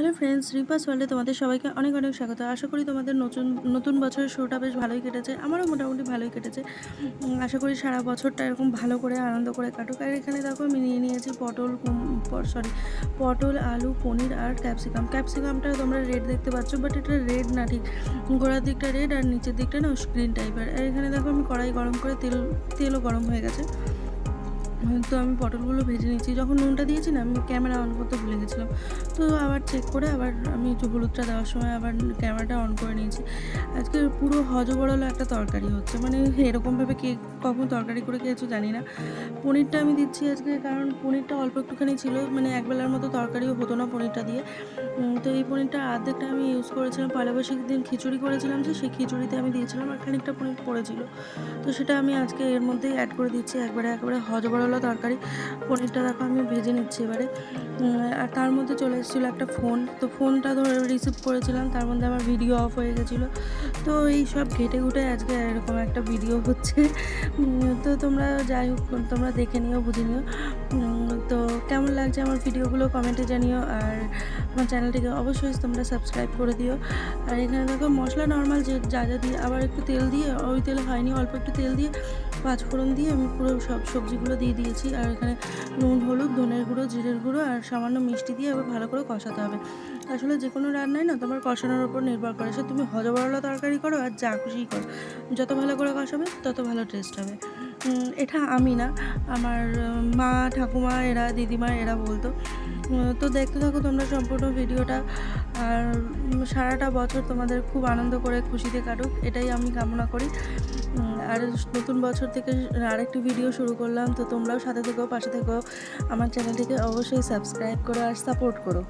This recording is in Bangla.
হ্যালো ফ্রেন্ডস রিপাস ওয়ার্ল্ডে তোমাদের সবাইকে অনেক অনেক স্বাগত। আশা করি তোমাদের নতুন নতুন বছরের শোটা বেশ ভালোই কেটেছে। আমারও মোটামুটি ভালোই কেটেছে। আশা করি সারা বছরটা এরকম ভালো করে, আনন্দ করে কাটুক। আর এখানে দেখো আমি নিয়ে নিয়েছি পটল সরি পটল, আলু, পনির আর ক্যাপসিকাম। ক্যাপসিকামটা তোমরা রেড দেখতে পাচ্ছ বাট এটা রেড না ঠিক। গোড়ার দিকটা রেড আর নিচের দিকটা না স্ক্রিন টাইপের আর এখানে দেখো আমি কড়াই গরম করে তেল, তেলও গরম হয়ে গেছে। তো আমি পটলগুলো ভেজে নিচ্ছি যখন নুনটা দিয়েছি না আমি ক্যামেরা অন করতে ভুলে গেছিলাম। তো আবার চেক করে আবার আমি একটু হলুদটা দেওয়ার সময় আবার ক্যামেরাটা অন করে নিয়েছি। আজকে পুরো হজবড়লো একটা তরকারি হচ্ছে। মানে এরকমভাবে কে কখন তরকারি করে খেয়েছো জানি না। পনিরটা আমি দিচ্ছি আজকে কারণ পনিরটা অল্প একটুখানি ছিল। মানে একবেলার মতো তরকারিও হতো না পনিরটা দিয়ে। তো এই পনিরটা অর্ধেকটা আমি ইউজ করেছিলাম। বৈশাখের দিন খিচুড়ি করেছিলাম যে, সেই খিচুড়িতে আমি দিয়েছিলাম আর খানিকটা পনির পড়েছিল। তো সেটা আমি আজকে এর মধ্যেই অ্যাড করে দিচ্ছি। একবারে একবারে হজবড়লো তরকারি। পনিরটা দেখো আমি ভেজে নিচ্ছি এবারে। আর তার মধ্যে চলে এসেছিল একটা ফোন। তো ফোনটা ধরে রিসিভ করেছিলাম, তার মধ্যে আমার ভিডিও অফ হয়ে গেছিল। তো এই সব ঘেটে ঘুটে আজকে এরকম একটা ভিডিও হচ্ছে। তো তোমরা যাই হোক, তোমরা দেখে নিও, বুঝে নিও। তো কেমন লাগছে আমার ভিডিওগুলো কমেন্টে জানিও। আর আমার চ্যানেলটিকে অবশ্যই তোমরা সাবস্ক্রাইব করে দিও। আর এখানে দেখো মশলা নর্মাল যে, যা যা দিয়ে, আবার একটু তেল দিয়ে, ওই তেল হয়নি, অল্প একটু তেল দিয়ে পাঁচ ফোড়ন দিয়ে আমি পুরো সব সবজিগুলো দিয়ে দিয়েছি। আর এখানে নুন, হলুদ, ধনের গুঁড়ো, জিরের গুঁড়ো আর সামান্য মিষ্টি দিয়ে আবার ভালো করে কষাতে হবে। আসলে যে কোনো রান্নায় না তোমার কষানোর উপর নির্ভর করে। সে তুমি হজবরলা তরকারি করো আর যা খুশিই করো। যত ভালো করে কষাবে, তত ভালো টেস্ট হবে। এটা আমি না, আমার মা, ঠাকুমা, এরা, দিদিমা, এরা বলতো। তো দেখতে থাকো তোমরা সম্পূর্ণ ভিডিওটা। আর সারাটা বছর তোমাদের খুব আনন্দ করে খুশিতে কাটুক, এটাই আমি কামনা করি। আর নতুন বছর থেকে আরেকটি ভিডিও শুরু করলাম, তো তোমরাও সাথে থেকেও পাশে থেকো। আমার চ্যানেলটিকে অবশ্যই সাবস্ক্রাইব করো আর সাপোর্ট করো।